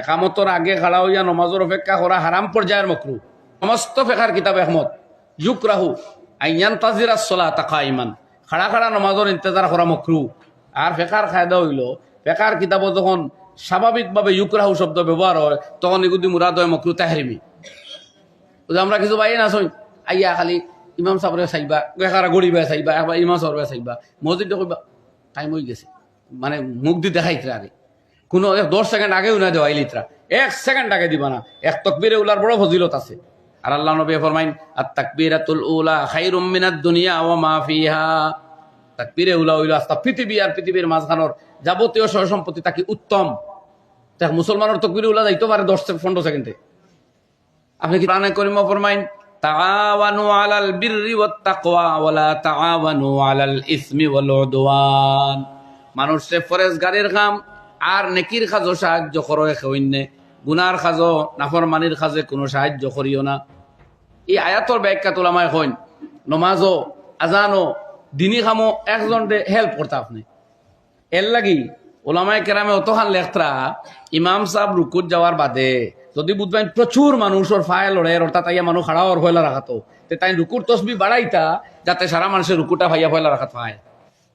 একামতর আগে খাড়া হইয়া নমাজের অপেক্ষা করা হারাম পর্যায়ের মকরু সমস্ত ফেকার কিতাব একমত যুক রাহু আইয়ান তাজিরা সলা তাকা ইমান। খাড়া খাড়া নমাজের ইন্তজার করা মকরু আর ফেকার খায়দা হইল ফেকার কিতাব যখন স্বাভাবিকভাবে ইউকরাহু শব্দ ব্যবহার হয়, তখন এগুলি মুরাদ হয় মকরু তাহরিমি আমরা কিছু পাই না সই আইয়া, খালি ইমাম সাহরে চাইবা একারা গড়িবা চাইবা একবার ইমাম সাহরে চাইবা। মসজিদ কইবা টাইম হয়ে গেছে। মানে মুখ দি দেখাইতে আগে কোনো দশ সেকেন্ড আগেও না দেওয়া ইলিত্রা এক সেকেন্ড আগে দিবা না। এক তকবিরে উলার বড় ফজিলত আছে। আর আল্লাহ নবী ফরমাইন আর তাকবীরাতুল উলা খাইরুম মিনাদ দুনিয়া ওয়া মা ফিহা। তাকবীরে উলা হইল আস্তা পৃথিবী আর পৃথিবীর মাঝখানোর যাবতীয় সহ সম্পত্তি তাকে উত্তম। দেখ মুসলমানের তকবিরে উলা যাইতে পারে দশ পনেরো সেকেন্ডে। আপনি কি প্রাণে করিম ফরমাইন, তাআওয়ানু আলাল বিররি ওয়াত তাকওয়া ওয়ালা তাআওয়ানু আলাল ইসমি ওয়াল উদওয়ান। মানুষে ফরেজগারের কাম আর নেকির কাজও সাহায্য করো এখইন্নে গুনার কাজও নাফরমানির কাজে কোনো সাহায্য করিও না। এই আয়াতর ব্যাখ্যা তোলামায় হইন নমাজও আজানও দিনী খামো একজন হেল্প করতে আপনি। এর লাগি, ওলামায় কেরামে অতখান লেখতরা ইমাম সাহেব রুকুত যাওয়ার বাদে, যদি বুধবাই প্রচুর মানুষের ফায় লড়ে অর্থাৎ তাইয়া মানুষ খাড়াওয়ার ফয়লা রাখাতো তে তাই রুকুর তসবি বাড়াইতা যাতে সারা মানুষের রুকুটা ভাইয়া ফয়লা রাখাত পায়।